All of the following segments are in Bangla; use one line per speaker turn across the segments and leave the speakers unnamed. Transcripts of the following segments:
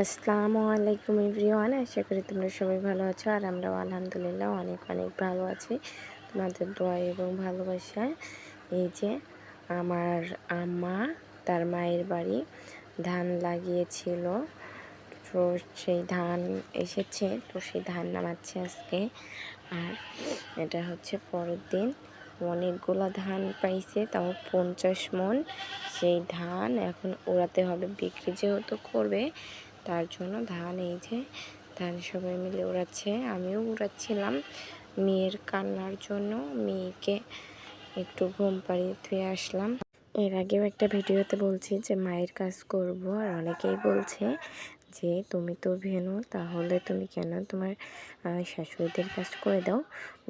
আসসালামু আলাইকুম এভরিওয়ান, আশা করি তোমরা সবাই ভালো আছো আর আমরাও আলহামদুলিল্লাহ অনেক অনেক ভালো আছি। তোমাদের দোয়া এবং ভালোবাসায় এই যে আমার আম্মা তার মায়ের বাড়ি ধান লাগিয়েছিল, তো সেই ধান এসেছে, তো সেই ধান নামাচ্ছে আজকে। আর এটা হচ্ছে পরের দিন। অনেকগুলো ধান পাইছে, তাও পঞ্চাশ মন। সেই ধান এখন ওড়াতে হবে, বিক্রি যেহেতু করবে তার জন্য ধান এই যে, ধান সবাই মিলে উড়াচ্ছে। আমিও উড়াচ্ছিলাম। মেয়ের কান্নার জন্য মেয়েকে একটু ঘুম পাড়িয়ে ধুয়ে আসলাম। এর আগেও একটা ভিডিওতে বলছি যে, মায়ের কাজ করব আর অনেকেই বলছে যে, তুমি তো ভেনু, তাহলে তুমি কেন তোমার শাশুড়িদের কাজ করে দাও?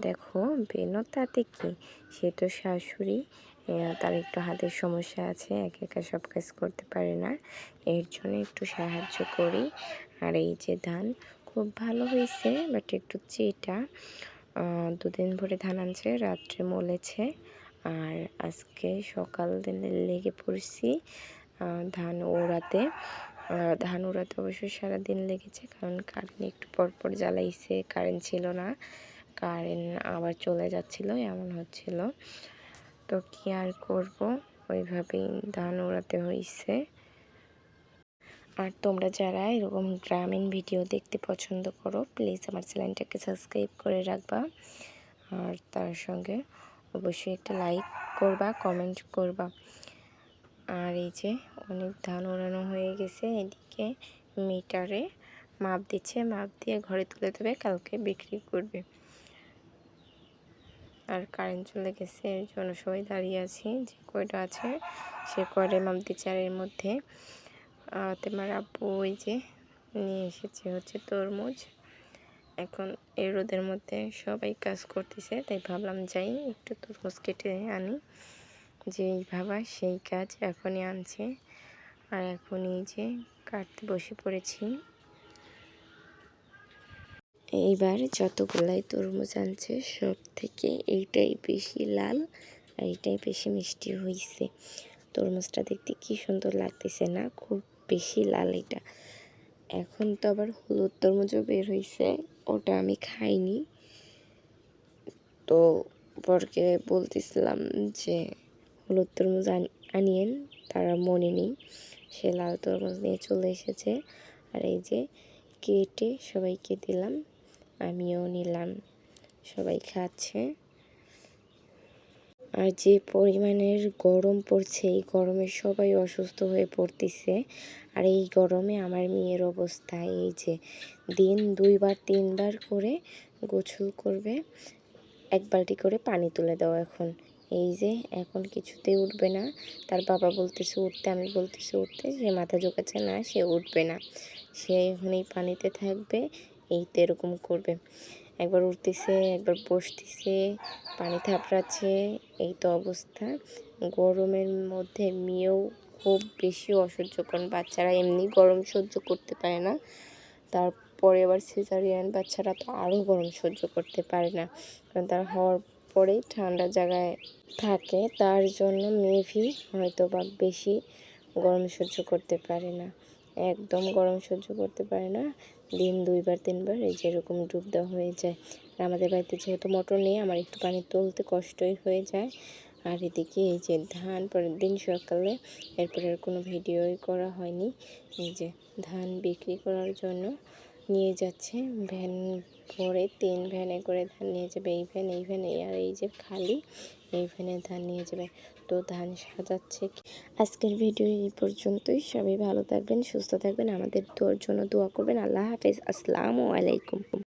দেখো, ভেনু তাতে কি? সে তো শাশুড়ি তার একটু হাতের সমস্যা আছে, একা একা সব কাজ করতে পারে না। এর জন্য একটু সাহায্য করি। আর এই যে ধান, খুব ভালো হয়েছে বাট একটু চেটা। দুদিন ভরে ধান আনছে, রাত্রে মলেছে। আর আজকে সকাল দিনে লেগে পড়ছি ধান ওড়াতে। ধান ওড়াতে অবশ্যই সারাদিন লেগেছে, কারণ কারেন্ট একটু পরপর জ্বালাইছে কারেন্ট ছিল না। কারেন্ট আবার চলে যাচ্ছিল, এমন হচ্ছিল। তো কি আর করব? ওইভাবেই ধান ওড়াতে হয়েছে আর তোমরা যারা এরকম গ্রামীণ ভিডিও দেখতে পছন্দ করো, প্লিজ আমার চ্যানেলটাকে সাবস্ক্রাইব করে রাখবা। আর তার সঙ্গে অবশ্যই একটা লাইক করবা, কমেন্ট করবা। আর এই যে অনেক ধান ওড়ানো হয়ে গেছে, এদিকে মিটারে মাপ দিচ্ছে, মাপ দিয়ে ঘরে তুলে দেবে, কালকে বিক্রি করবে। কারেন্ট চলে গেছে এর জন্য সবাই দাঁড়িয়ে আছি, যে কয়টা আছে, সে কয়টা আর এর মধ্যে। তোমার আব্বু ওই যে নিয়ে এসেছে হচ্ছে তরমুজ। এখন এই রোদের মধ্যে সবাই কাজ করতেছে, তাই ভাবলাম যাই, একটু তরমুজ কেটে আনি। যেই ভাবা সেই কাজ এখনই আনছে। আর এখন এই যে কাটতে বসে পড়েছি। এইবার যতগুলাই তরমুজ আনছে সব থেকে এইটাই বেশি লাল আর এইটাই বেশি মিষ্টি হয়েছে তরমুজটা দেখতে কি সুন্দর লাগতেছে না? খুব বেশি লাল এটা। এখন তো আবার হলুদ তরমুজও বের হয়েছে ওটা আমি খাইনি। তো পরকে বলতেছিলাম যে, হলুদ তরমুজ আনিয়েন, তারা মনে নেই। সে লাল তরমুজ নিয়ে চলে এসেছে। আর এই যে কেটে সবাইকে দিলাম। আমিও নিলাম। সবাই খাচ্ছে। আর যে পরিমাণের গরম পড়ছে, এই গরমে সবাই অসুস্থ হয়ে পড়তেছে। আর এই গরমে আমার মেয়ের অবস্থা, এই যে দিন দুইবার, তিনবার করে গোছল করবে, এক বালতি করে পানি তুলে দাও এখন। এই যে এখন কিছুতেই উঠবে না। তার বাবা বলতেছে, উঠতে। আমি বলতেছি, উঠতে। সে মাথা ঝোঁকাচ্ছে, না, সে উঠবে না। সে এখন এই পানিতে থাকবে। এই তো এরকম করবে। একবার উঠতেছে একবার বসতেছে, পানি থাপড়াচ্ছে, এই তো অবস্থা। গরমের মধ্যে মেয়েও খুব বেশি অসহ্য, কারণ বাচ্চারা এমনি গরম সহ্য করতে পারে না। তারপরে আবার সিজারিয়ান বাচ্চারা তো আরও গরম সহ্য করতে পারে না। কারণ তার হওয়ার পরেই ঠান্ডা জায়গায় থাকে, তার জন্য মেভি হয়তো বা বেশি গরম সহ্য করতে পারে না। একদম গরম সহ্য করতে পারে না। দিন দুইবার, তিনবার, এই যে এরকম ডুব দেওয়া হয়ে যায়। আর আমাদের বাড়িতে যেহেতু মোটর নেই, আমার একটু পানি তুলতে কষ্টই হয়ে যায়। আর এদিকে এই যে ধান, পরের দিন সকালে এরপরে আর কোনো ভিডিওই করা হয়নি। এই যে ধান বিক্রি করার জন্য নিয়ে যাচ্ছে। ভ্যান ভরে তিন ভ্যানে করে ধান নিয়ে যাবে, এই ভ্যান এই ভ্যান আর এই যে খালি, এই ভ্যানে ধান নিয়ে যাবে। তো ধান সাজাচ্ছে। আজকের ভিডিও এই পর্যন্তই। সবাই ভালো থাকবেন, সুস্থ থাকবেন। আমাদের তোর জন্য দোয়া করবেন। আল্লাহ হাফেজ। আসসালামু আলাইকুম।